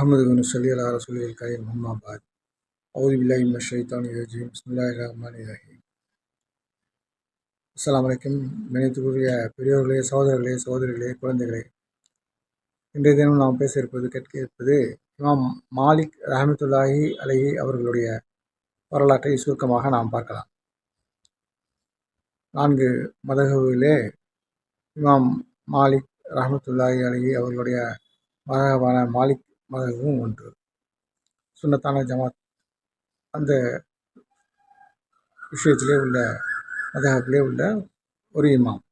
அஹமது சொல்லி அலா ரசூலில் கரீம் அம்மாபாத் அவுது பில்லாஹிம் ஷைத்தான் யோஜிம் பிஸ்மில்லாஹ் ரஹ்மான் ரஹீம் அஸ்லாம் வலைக்கும் நினைத்துக்குரிய பெரியோர்களே சகோதரர்களே சகோதரிகளே குழந்தைகளே. இன்றைய தினம் நாம் பேச இருப்பது கேட்க இருப்பது இமாம் மாலிக் ரஹமத்துல்லாஹி அலஹி அவர்களுடைய வரலாற்றை சுருக்கமாக நாம் பார்க்கலாம். நான்கு மதகுகளிலே இமாம் மாலிக் ரஹமத்துல்லாஹி அலஹி அவர்களுடைய மதகமான மாலிக் மதமும் ஒன்று. சுன்னத்தான ஜமாத். அந்த விஷயத்திலே உள்ள மதகப்பிலே உள்ள ஒரு இமாம்.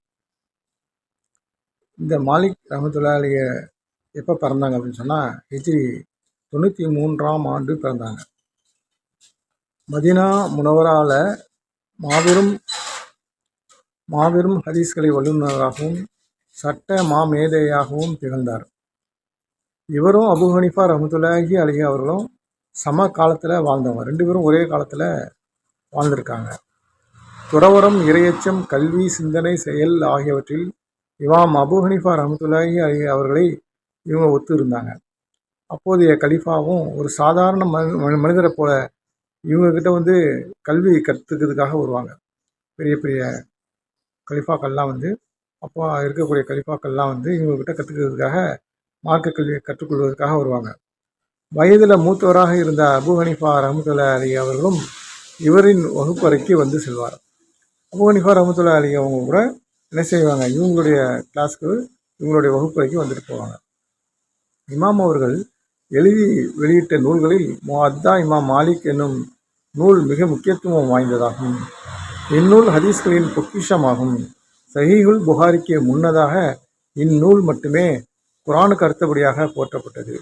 இந்த மாலிக் ரஹமத்துல்லாலிய எப்போ பிறந்தாங்க அப்படின்னு சொன்னால் ஹிஜ்ரி தொண்ணூற்றி மூன்றாம் ஆண்டு பிறந்தாங்க. மதினா முனவரால் மாபெரும் மாபெரும் ஹதீஸ்களை வல்லுநராகவும் சட்ட மாமேதையாகவும் திகழ்ந்தார். இவரும் அபு ஹனிஃபா ரஹமத்துல்லாஹி அலிஹி அவர்களும் சம காலத்தில் வாழ்ந்தவங்க. ரெண்டு பேரும் ஒரே காலத்தில் வாழ்ந்திருக்காங்க. துறவரம் இரையச்சம் கல்வி சிந்தனை செயல் ஆகியவற்றில் இவாம் அபு ஹனிஃபா ரஹமத்துல்லாஹி அலி அவர்களை இவங்க ஒத்து இருந்தாங்க. அப்போதைய கலிஃபாவும் ஒரு சாதாரண மனி மனிதரை போல இவங்கக்கிட்ட வந்து கல்வி கற்றுக்கிறதுக்காக வருவாங்க. பெரிய பெரிய கலிஃபாக்கள்லாம் வந்து அப்போ இருக்கக்கூடிய கலிஃபாக்கள்லாம் வந்து இவங்கக்கிட்ட கற்றுக்கிறதுக்காக மார்க்க கல்வியை கற்றுக்கொள்வதற்காக வருவாங்க. வயதில் மூத்தவராக இருந்த அபு ஹனிஃபா ரஹமத்துல்லா அலி அவர்களும் இவரின் வகுப்பறைக்கு வந்து செல்வார். அபு ஹனிஃபா ரஹமத்துல்லா அலி அவங்க கூட என்ன செய்வாங்க? இவங்களுடைய கிளாஸ்க்கு இவங்களுடைய வகுப்பறைக்கு வந்துட்டு போவாங்க. இமாம் அவர்கள் எழுதி வெளியிட்ட நூல்களில் முஹத்தா இமாம் மாலிக் என்னும் நூல் மிக முக்கியத்துவம் வாய்ந்ததாகும். இந்நூல் ஹதீஸ்களின் பொக்கிஷமாகும். சஹீகுல் புகாரிக்கு முன்னதாக இந்நூல் மட்டுமே குரானுக்கு அடுத்தபடியாக போற்றப்பட்டது.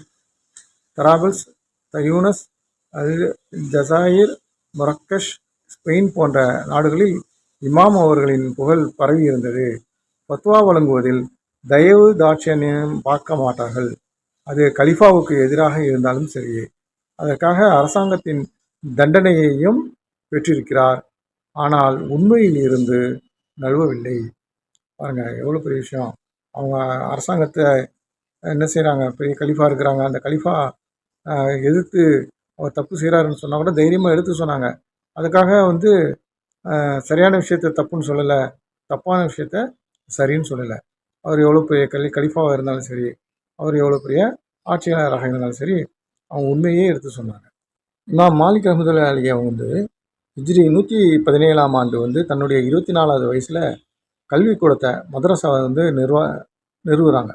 தராபல்ஸ் தயூனஸ் அல் ஜசாயிர் மொரக்கஷ் ஸ்பெயின் போன்ற நாடுகளில் இமாம் அவர்களின் புகழ் பரவி இருந்தது. பத்வா வழங்குவதில் தயவு தாட்சியம் பார்க்க மாட்டார்கள். அது கலிஃபாவுக்கு எதிராக இருந்தாலும் சரி. அதற்காக அரசாங்கத்தின் தண்டனையையும் பெற்றிருக்கிறார். ஆனால் உண்மையில் இருந்து நழுவவில்லை. பாருங்கள் எவ்வளோ பெரிய விஷயம். அவங்க அரசாங்கத்தை என்ன செய்கிறாங்க பெரிய கலிஃபா இருக்கிறாங்க. அந்த கலிஃபா எதிர்த்து அவர் தப்பு செய்கிறாருன்னு சொன்னால் கூட தைரியமாக எடுத்து சொன்னாங்க. அதுக்காக வந்து சரியான விஷயத்த தப்புன்னு சொல்லலை. தப்பான விஷயத்த சரின்னு சொல்லலை. அவர் எவ்வளோ பெரிய கலி கலிஃபாவாக இருந்தாலும் சரி அவர் எவ்வளோ பெரிய ஆட்சியாளராக இருந்தாலும் சரி அவங்க உண்மையே எடுத்து சொன்னாங்க. இமாம் மாலிக் அஹமதுல்லா அலி அவங்க வந்து ஹிஜ்ரி நூற்றி பதினேழாம் ஆண்டு வந்து தன்னுடைய இருபத்தி நாலாவது வயசில் கல்விக்கூடத்தை மதரசாவை வந்து நிர்வா நிறுவுகிறாங்க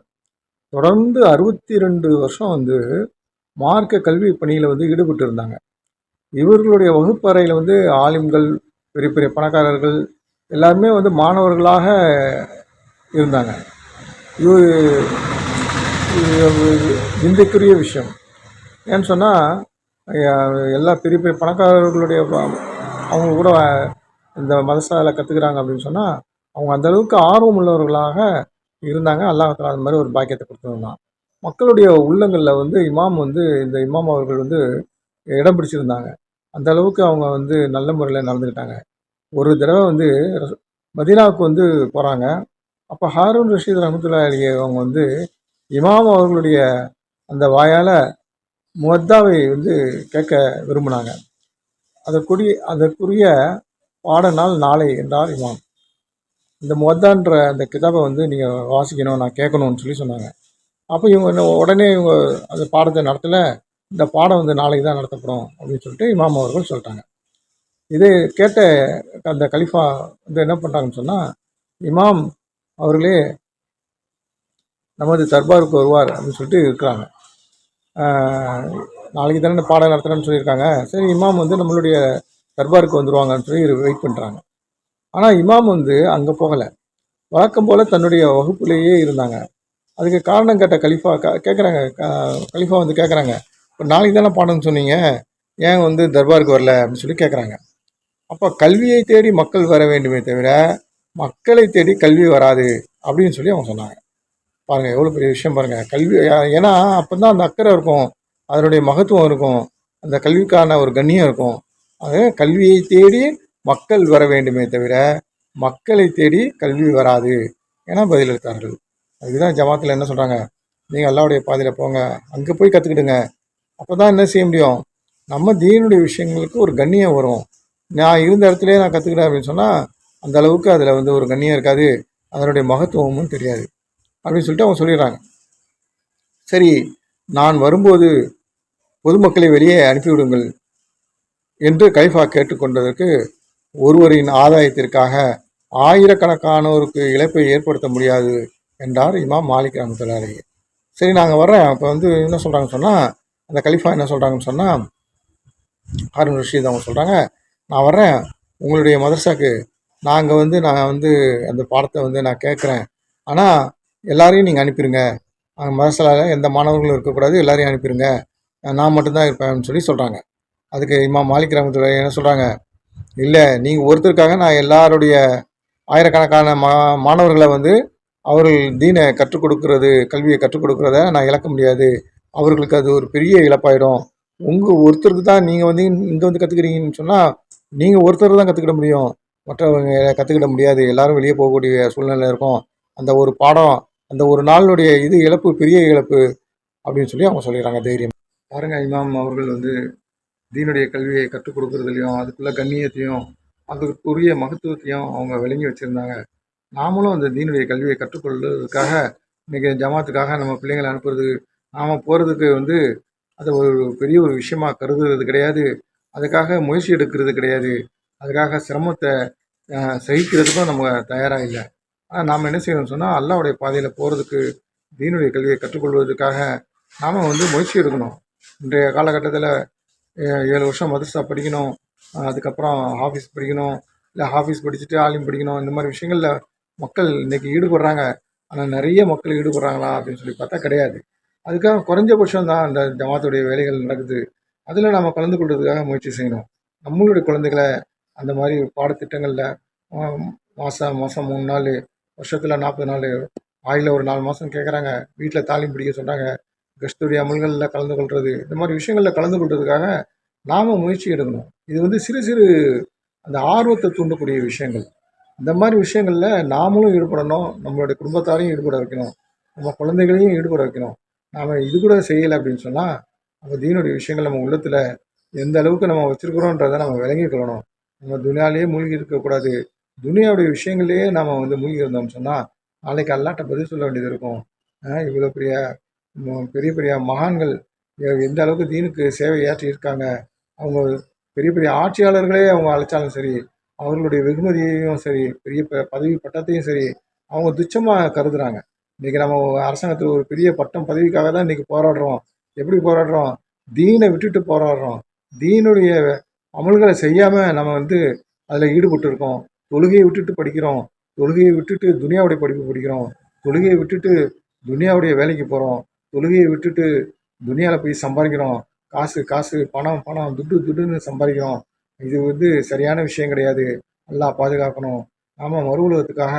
தொடர்ந்து அறுபத்தி ரெண்டு வருஷம் வந்து மார்க்க கல்வி பணியில் வந்து ஈடுபட்டு இருந்தாங்க. இவர்களுடைய வகுப்பறையில் வந்து ஆலிம்கள் பெரிய பெரிய பணக்காரர்கள் எல்லாருமே வந்து மாணவர்களாக இருந்தாங்க. இது இன்றைக்குரிய விஷயம். ஏன்னு சொன்னால் எல்லா பெரிய பெரிய பணக்காரர்களுடைய அவங்க கூட இந்த மதசாவில் கற்றுக்குறாங்க அப்படின்னு சொன்னால் அவங்க அந்தளவுக்கு ஆர்வம் உள்ளவர்களாக இருந்தாங்க. அல்லாஹால அந்த மாதிரி ஒரு பாக்கியத்தை கொடுத்துருந்தான் மக்களுடைய உள்ளங்களில் வந்து இமாம் வந்து இந்த இமாம் அவர்கள் வந்து இடம் பிடிச்சிருந்தாங்க. அந்த அளவுக்கு அவங்க வந்து நல்ல முறையில் நடந்துக்கிட்டாங்க. ஒரு தடவை வந்து மதீனாவுக்கு வந்து போகிறாங்க அப்போ ஹாரூன் ரஷீத் ரஹமத்துல்லா அலி அவங்க வந்து இமாம் அவர்களுடைய அந்த வாயால் முவத்தாவை வந்து கேட்க விரும்பினாங்க. அதற்குரிய அதற்குரிய பாட நாள் நாளை என்றார் இமாம். இந்த முவத்தான்ற அந்த கிதாபை வந்து நீங்கள் வாசிக்கணும் நான் கேட்கணும்னு சொல்லி சொன்னாங்க. அப்போ இவங்க உடனே இவங்க அந்த பாடத்தை நடத்தலை இந்த பாடம் வந்து நாளைக்கு தான் நடத்தப்படும் அப்படின்னு சொல்லிட்டு இமாம் அவர்கள் சொல்லிட்டாங்க. இதை கேட்ட அந்த கலிஃபா வந்து என்ன பண்ணுறாங்கன்னு சொன்னால் இமாம் அவர்களே நமது தர்பாருக்கு வருவார் அப்படின்னு சொல்லிட்டு இருக்கிறாங்க. நாளைக்கு தானே பாடம் நடத்துகிறேன்னு சொல்லியிருக்காங்க. சரி இமாம் வந்து நம்மளுடைய தர்பாருக்கு வந்துடுவாங்கன்னு சொல்லி வெயிட் பண்ணுறாங்க ஆனால் இமாம் வந்து அங்கே போகலை. வழக்கம் போல் தன்னுடைய வகுப்புலேயே இருந்தாங்க. அதுக்கு காரணம் கேட்ட கலிஃபா க கேட்குறாங்க கலிஃபா வந்து கேட்குறாங்க இப்போ நாளைக்கு தானே பாடம்னு சொன்னீங்க? ஏன் வந்து தர்பாருக்கு வரல? அப்படின்னு சொல்லி கேட்குறாங்க அப்போ கல்வியை தேடி மக்கள் வர வேண்டுமே தவிர மக்களை தேடி கல்வி வராது அப்படின்னு சொல்லி அவங்க சொன்னாங்க. பாருங்கள் எவ்வளோ பெரிய விஷயம் பாருங்கள் கல்வி ஏன்னா அப்போ தான் அந்த அக்கறை இருக்கும். அதனுடைய மகத்துவம் இருக்கும். அந்த கல்விக்கான ஒரு கண்ணியம் இருக்கும். அது கல்வியை தேடி மக்கள் வர வேண்டுமே தவிர மக்களை தேடி கல்வி வராது என பதிலளித்தார்கள் அதுதான் ஜமாத்தில் என்ன சொல்கிறாங்க நீங்கள் அல்லாவுடைய பாதையில் போங்க அங்கே போய் கற்றுக்கிடுங்க அப்போ தான் என்ன செய்ய முடியும்? நம்ம தீனுடைய விஷயங்களுக்கு ஒரு கண்ணியம் வரும். நான் இருந்த இடத்துல நான் கற்றுக்கிட்டேன் அப்படின்னு சொன்னால் அந்த அளவுக்கு அதில் வந்து ஒரு கண்ணியம் இருக்காது. அதனுடைய மகத்துவமும் தெரியாது. அப்படின்னு சொல்லிட்டு அவங்க சொல்லிடுறாங்க. சரி நான் வரும்போது பொதுமக்களை வெளியே அனுப்பிவிடுங்கள் என்று கைஃபா கேட்டுக்கொண்டதற்கு ஒருவரின் ஆதாயத்திற்காக ஆயிரக்கணக்கானோருக்கு இழப்பை ஏற்படுத்த முடியாது என்றார் இமாம் மாலிக் ரஹமத்துல்லாஹி சரி நாங்கள் வர்றேன் அப்போ வந்து என்ன சொல்கிறாங்கன்னு சொன்னால் அந்த கலிஃபா என்ன சொல்கிறாங்கன்னு சொன்னால் ஹாரூன் ரஷீத் அவங்க சொல்கிறாங்க நான் வர்றேன். உங்களுடைய மதர்சாக்கு நாங்கள் வந்து நான் வந்து அந்த பாடத்தை வந்து நான் கேட்குறேன். ஆனால் எல்லாரையும் நீங்கள் அனுப்பிடுங்க அங்கே மதரசாவில் எந்த மாணவர்களும் இருக்கக்கூடாது எல்லாரையும் அனுப்பிடுங்க நான் மட்டும்தான் இருப்பேன் சொல்லி சொல்கிறாங்க அதுக்கு இமாம் மாலிக் ரஹமத்துல்லாஹி என்ன சொல்கிறாங்க இல்லை நீங்கள் ஒருத்தருக்காக நான் எல்லாருடைய ஆயிரக்கணக்கான மா மாணவர்களை வந்து அவர்கள் தீனை கற்றுக் கொடுக்கறது கல்வியை கற்றுக் கொடுக்குறத நான் இழக்க முடியாது. அவர்களுக்கு அது ஒரு பெரிய இழப்பாயிடும். உங்கள் ஒருத்தருக்கு தான் நீங்கள் வந்து இங்கே வந்து கற்றுக்கிறீங்கன்னு சொன்னால் நீங்கள் ஒருத்தர் தான் கற்றுக்கிட முடியும். மற்றவங்க கற்றுக்கிட முடியாது. எல்லாரும் வெளியே போகக்கூடிய சூழ்நிலை இருக்கும். அந்த ஒரு பாடம் அந்த ஒரு நாளுடைய இது இழப்பு பெரிய இழப்பு அப்படின்னு சொல்லி அவங்க சொல்லிடுறாங்க தைரியம். பாருங்க இமாம் அவர்கள் வந்து தீனுடைய கல்வியை கற்றுக் கொடுக்கறதுலையும் அதுக்குள்ள கண்ணியத்தையும் அதுக்குரிய மகத்துவத்தையும் அவங்க விளங்கி வச்சுருந்தாங்க. நாமளும் அந்த தீனுடைய கல்வியை கற்றுக்கொள்வதற்காக இன்றைக்கி ஜமாத்துக்காக நம்ம பிள்ளைங்களை அனுப்புறது நாம் போகிறதுக்கு வந்து அதை ஒரு பெரிய ஒரு விஷயமாக கருதுறது கிடையாது. அதுக்காக முயற்சி எடுக்கிறது கிடையாது. அதுக்காக சிரமத்தை சகிக்கிறதுக்கும் நம்ம தயாராக இல்லை. ஆனால் நாம் என்ன செய்யணும்னு சொன்னால் அல்லாவுடைய பாதையில் போகிறதுக்கு தீனுடைய கல்வியை கற்றுக்கொள்வதற்காக நாம் வந்து முயற்சி எடுக்கணும். இன்றைய காலகட்டத்தில் ஏழு வருஷம் மதரசா படிக்கணும். அதுக்கப்புறம் ஆஃபீஸ் படிக்கணும். இல்லை ஆஃபீஸ் படிச்சுட்டு ஆலிம் படிக்கணும். இந்த மாதிரி விஷயங்களில் மக்கள் இன்னைக்கு ஈடுபடுறாங்க. ஆனால் நிறைய மக்கள் ஈடுபடுறாங்களா அப்படின்னு சொல்லி பார்த்தா கிடையாது. அதுக்காக குறைஞ்சபட்சம் தான் அந்த ஜமாத்துடைய வேலைகள் நடக்குது. அதில் நம்ம கலந்து கொள்றதுக்காக முயற்சி செய்யணும். நம்மளுடைய குழந்தைகளை அந்த மாதிரி பாடத்திட்டங்களில் மாதம் மாதம் மூணு நாள் வருஷத்தில் நாற்பது நாள் ஆயில் ஒரு நாலு மாதம் கேட்குறாங்க வீட்டில் தாலிம் பிடிக்க சொல்கிறாங்க கஸ்துடைய அமல்களில் கலந்து கொள்வது இந்த மாதிரி விஷயங்களில் கலந்து கொள்றதுக்காக நாம் முயற்சி எடுக்கணும். இது வந்து சிறு சிறு அந்த ஆர்வத்தை தூண்டக்கூடிய விஷயங்கள். இந்த மாதிரி விஷயங்களில் நாமளும் ஈடுபடணும் நம்மளுடைய குடும்பத்தாரையும் ஈடுபட வைக்கணும் நம்ம குழந்தைகளையும் ஈடுபட வைக்கணும். நாம் இது கூட செய்யலை அப்படின்னு சொன்னால் நம்ம தீனுடைய விஷயங்கள் நம்ம உள்ளத்தில் எந்த அளவுக்கு நம்ம வச்சுருக்கிறோன்றதை நம்ம விளங்கிக்கொள்ளணும் நம்ம துனியாலேயே மூழ்கி இருக்கக்கூடாது துனியாவுடைய விஷயங்களையே நாம் வந்து மூழ்கி இருந்தோம்னு சொன்னால் நாளைக்கு அல்லாட்ட பதில் சொல்ல வேண்டியது இருக்கும். இவ்வளோ பெரிய பெரிய பெரிய மகான்கள் எந்த அளவுக்கு தீனுக்கு சேவை ஆற்றி இருக்காங்க அவங்க பெரிய பெரிய ஆட்சியாளர்களே அவங்க அழைச்சாலும் சரி அவர்களுடைய வெகுமதியையும் சரி பெரிய ப- பதவி பட்டத்தையும் சரி அவங்க துச்சமாக கருதுறாங்க. இன்றைக்கி நம்ம அரசாங்கத்தில் ஒரு பெரிய பட்டம் பதவிக்காக தான் இன்றைக்கி போராடுறோம். எப்படி போராடுறோம்? தீனை விட்டுட்டு போராடுறோம். தீனுடைய அமல்களை செய்யாமல் நம்ம வந்து அதில் ஈடுபட்டு இருக்கோம் தொழுகையை விட்டுட்டு படிக்கிறோம். தொழுகையை விட்டுட்டு துனியாவுடைய படிப்பு படிக்கிறோம். தொழுகையை விட்டுட்டு துனியாவுடைய வேலைக்கு போகிறோம் தொழுகையை விட்டுட்டு துனியாவில் போய் சம்பாதிக்கிறோம். காசு காசு பணம் பணம் துட்டு துட்டுன்னு சம்பாதிக்கிறோம். இது வந்து சரியான விஷயம் கிடையாது. நல்லா பாதுகாக்கணும். நாம் மறு உலகத்துக்காக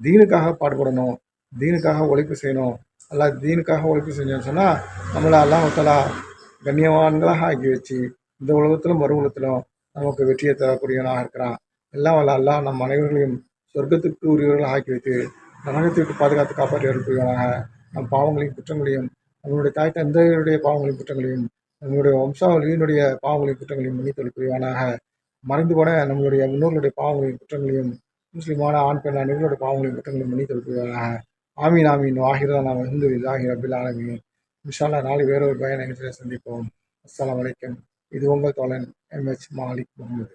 தீனுக்காக பாடுபடணும். தீனுக்காக உழைப்பு செய்யணும். அல்லா தீனுக்காக உழைப்பு செஞ்சோம்னு சொன்னால் நம்மளை அல்லாஹலா கண்ணியவான்களாக ஆக்கி வச்சு இந்த உலகத்திலும் மறு உலகத்திலும் நமக்கு வெற்றியை தரக்கூடியவனாக இருக்கிறான். எல்லாம் வல்ல அல்லாஹ் நம் அனைவர்களையும் சொர்க்கத்துக்கு உரியவர்களாக ஆக்கி வைத்து நரகத்திற்கு பாதுகாத்து காப்பாற்றி அனுப்புவனாக நம் பாவங்களையும் குற்றங்களையும் நம்மளுடைய தாய் தந்தையருடைய பாவங்களையும் குற்றங்களையும் நம்மளுடைய வம்சாவளியினுடைய பாவங்களையும் குற்றங்களையும் மன்னித்து புரிவானாக மறைந்து போன நம்மளுடைய முன்னோர்களுடைய பாவங்களையும் குற்றங்களையும் முஸ்லீமான ஆண் பெண் அனைவருடைய பாவங்களையும் குற்றங்களையும் மன்னித்து புரிவானாக ஆமீன் ஆமீன். வாகிரதா நாம் ஹிந்து இல்லாஹி ரபில் ஆலமீன். விஷாலா நாளை வேறொரு பயன் நிகழ்ச்சியில் சந்திப்போம். அஸ்லாம் வலைக்கம் இது உங்கள் தோழன் எம்ஹெச் மாலிக் முகமது.